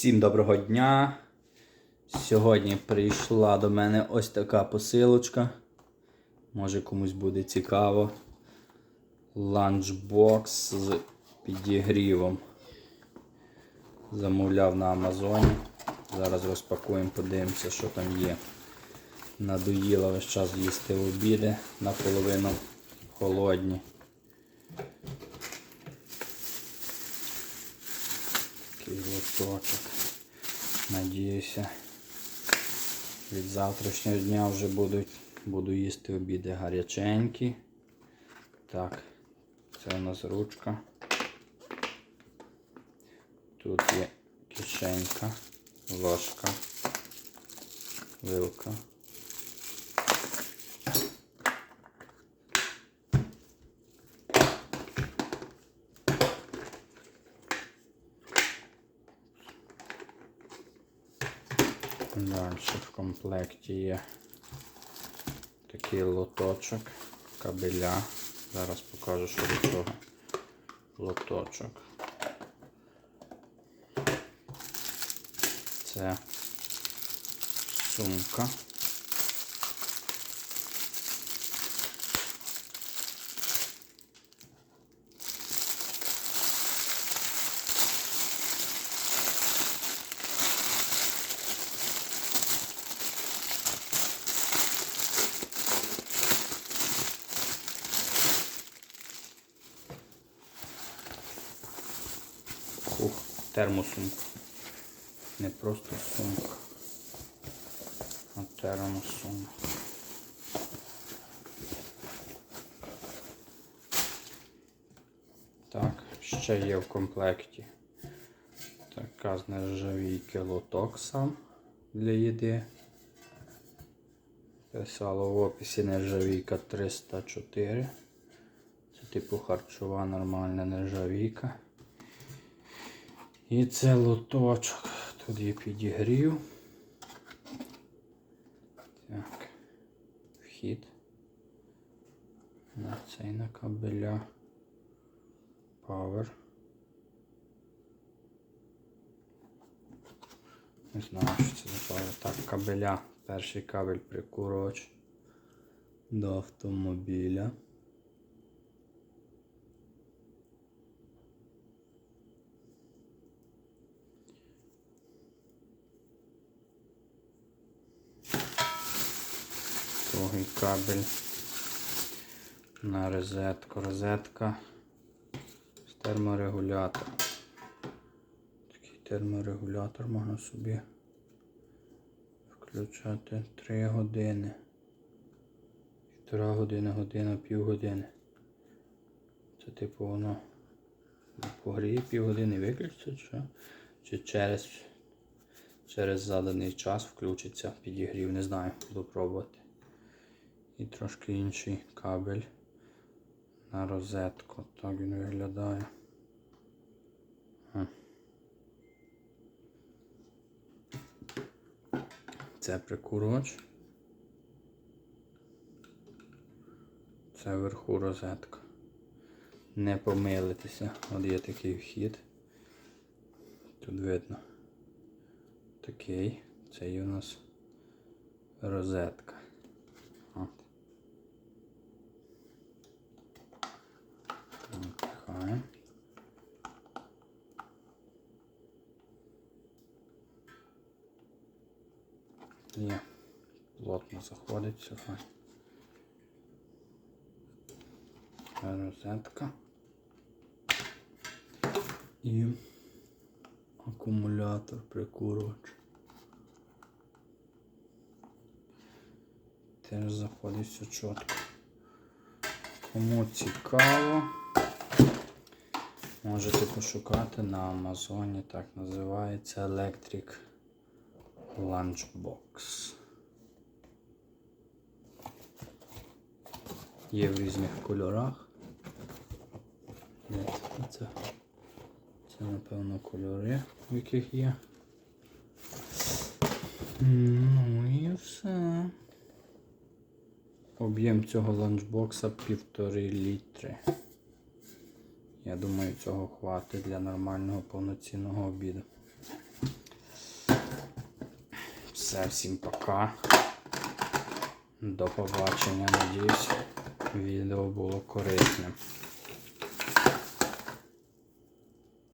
Всім доброго дня. Сьогодні прийшла до мене ось така посилочка. Може комусь буде цікаво. Ланчбокс з підігрівом. Замовляв на Амазоні. Зараз розпакуємо, подивимося, що там є. Надоїло весь час їсти обіди, наполовину холодні. Такий лоточок. Надіюся, від завтрашнього дня вже будуть, буду їсти обіди гаряченькі. Так, це у нас ручка. Тут є кишенька, ложка, вилка. Далі в комплекті є такий лоточок, кабеля. Зараз покажу, що до цього лоточок. Це сумка. Ух, термосумка. Не просто сумка, а термосумка. Так, ще є в комплекті така з нержавійки лоток сам для їди. Писало в описі нержавійка 304. Це типу харчова нормальна нержавійка. І це лоточок. Тут є підігрів. Так. Вхід. На цей на кабеля. Power. Не знаю, що це за power. Так, кабеля. Перший кабель прикурювач до автомобіля. Другий кабель на розетку. Розетка з терморегулятор. Такий терморегулятор можна собі включати 3 години. Півтора години, година, півгодини. Це типу воно погріє півгодини виключиться, чи, чи через, через заданий час включиться підігрів, не знаю, буду пробувати. І трошки інший кабель на розетку. Так він виглядає. Це прикурювач. Це вверху розетка. Не помилитися. От є такий вхід. Тут видно. Такий. Це у нас розетка. От. Вмикаємо. Є. Плотно заходить файн. Розетка. І акумулятор прикурювач. Теж заходить все чітко. Кому цікаво, можете пошукати на Амазоні, так називається Electric Lunchbox. Є в різних кольорах. Де це? Це, напевно, кольори, в яких є. Ну і все. Об'єм цього ланчбокса півтори літри. Я думаю, цього хватить для нормального повноцінного обіду. Все, всім пока. До побачення. Надіюсь, відео було корисним.